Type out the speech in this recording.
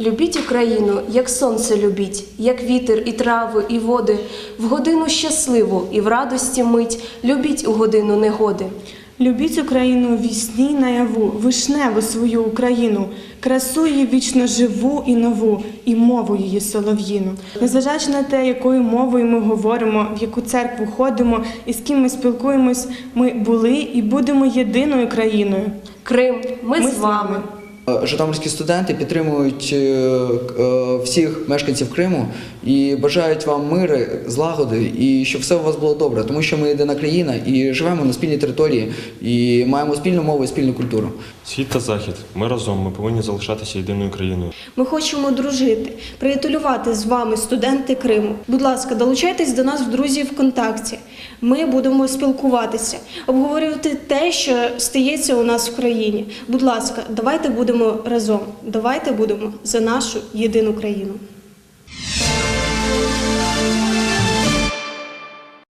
Любіть Україну, як сонце любіть, як вітер і трави, і води, в годину щасливу і в радості мить, любіть у годину негоди. Любіть Україну в вісні наяву, вишневу свою Україну, красу її вічно живу і нову, і мову її солов'їну. Незважаючи на те, якою мовою ми говоримо, в яку церкву ходимо і з ким ми спілкуємось, ми були і будемо єдиною країною. Крим, ми, Ми з з вами. Е, Житомирські студенти підтримують е, е, всіх мешканців Криму і бажають вам миру, злагоди і щоб все у вас було добре, тому що ми єдина країна і живемо на спільній території, і маємо спільну мову і спільну культуру. Схід та захід. Ми разом. Ми повинні залишатися єдиною країною. Ми хочемо дружити, приятелювати з вами, студенти Криму. Будь ласка, долучайтесь до нас в друзі ВКонтакті. Ми будемо спілкуватися, обговорювати те, що стається у нас в країні. Будь ласка, давайте будемо разом. Давайте будемо за нашу єдину країну.